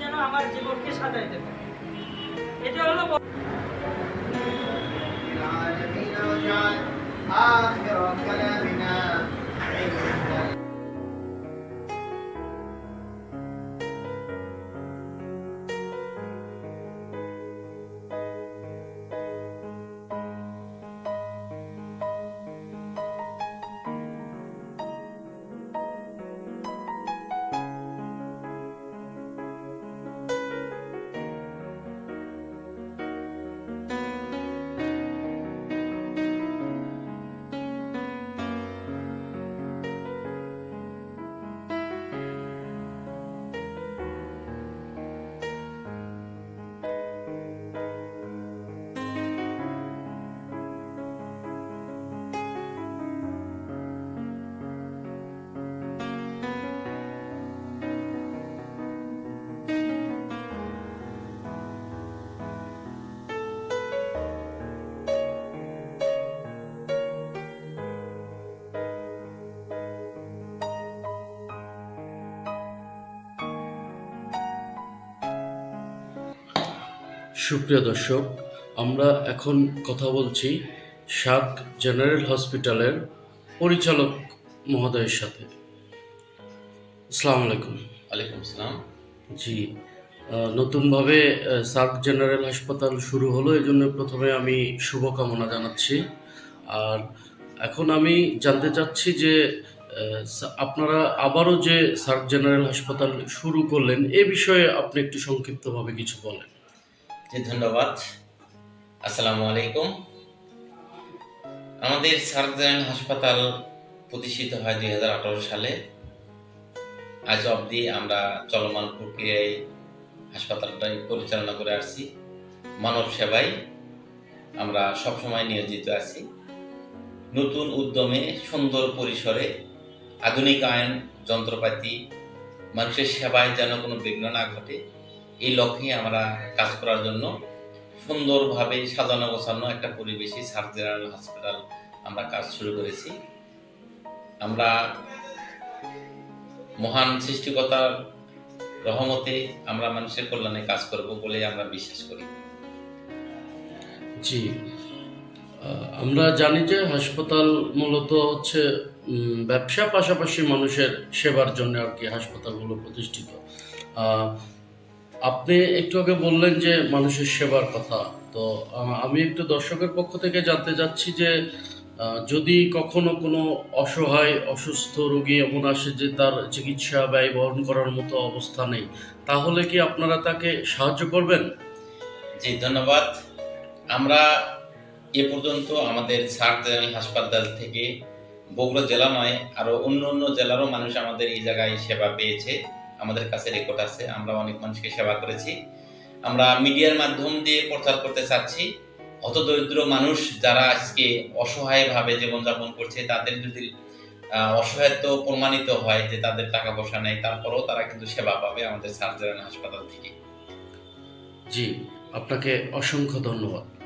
যেন আমার জীবনকে সাজাইতে পারে এটা হলো বড় সুপ্রিয় দর্শক আমরা এখন কথা বলছি শাক জেনারেল হসপিটালের পরিচালক মহোদয়ের সাথে। আসসালামু আলাইকুম আলাইকুম আসসালাম। জি নতুনভাবে সার্ক জেনারেল হাসপাতাল শুরু হলো এই জন্য প্রথমে আমি শুভকামনা জানাচ্ছি। আর এখন আমি জানতে চাচ্ছি যে আপনারা আবারও যে সার্ক জেনারেল হাসপাতাল শুরু করলেন এ বিষয়ে আপনি একটু সংক্ষিপ্তভাবে কিছু বলেন। জি, ধন্যবাদ। আসসালামু আলাইকুম। আমাদের সার্ক হাসপাতাল প্রতিষ্ঠিত হয় দুই হাজার আঠারো সালে। আজ অবধি আমরা চলমান প্রক্রিয়ায় হাসপাতালটাই পরিচালনা করে আসছি। মানব সেবায় আমরা সবসময় নিয়োজিত আছি। নতুন উদ্যমে সুন্দর পরিসরে আধুনিক আইন, যন্ত্রপাতি, মানুষের সেবায় যেন কোনো বিঘ্ন না ঘটে এই লক্ষ্যে আমরা কাজ করার জন্য সুন্দরভাবে সাজানো গোছানো একটা পরিবেশে সার্ক জেনারেল হসপিটাল আমরা কাজ শুরু করেছি। আমরা মহান সৃষ্টিকতার রহমতে আমরা মানুষের কল্যাণে কাজ করব বলে আমরা বিশ্বাস করি। জি। আমরা জানি যে হাসপাতাল মূলত হচ্ছে ব্যবসা পাশাপাশি মানুষের সেবার জন্য আর কি হাসপাতালগুলো প্রতিষ্ঠিত। আপনি একটু আগে বললেন যে মানুষের সেবার কথা। তো আমি একটু দর্শকের পক্ষ থেকে জানতে চাচ্ছি যে যদি কখনো কোনো অসহায়, অসুস্থ রোগী এমন আসে যে তার চিকিৎসা ব্যয় বহন করার মতো অবস্থা নেই, তাহলে কি আপনারা তাকে সাহায্য করবেন? জি, ধন্যবাদ। আমরা এ পর্যন্ত আমাদের সার্ক জেনারেল হাসপাতাল থেকে। বগুড়া জেলা নয়, আরও অন্য অন্য জেলারও মানুষ আমাদের এই জায়গায় সেবা পেয়েছে। আমাদের কাছে রেকর্ড আছে, আমরা অনেক মানুষকে সেবা করেছি। আমরা মিডিয়ার মাধ্যম দিয়ে প্রচার করতে চাচ্ছি। হতদরিদ্র মানুষ যারা আজকে অসহায়ভাবে জীবনযাপন করছে, তাদের যদি অসহায়ত্ব প্রমাণিত হয় যে তাদের টাকা পয়সা নেই, তারপরেও তারা কিন্তু সেবা পাবে আমাদের সার্ক জেনারেল হাসপাতাল থেকে। জি, আপনাকে অসংখ্য ধন্যবাদ।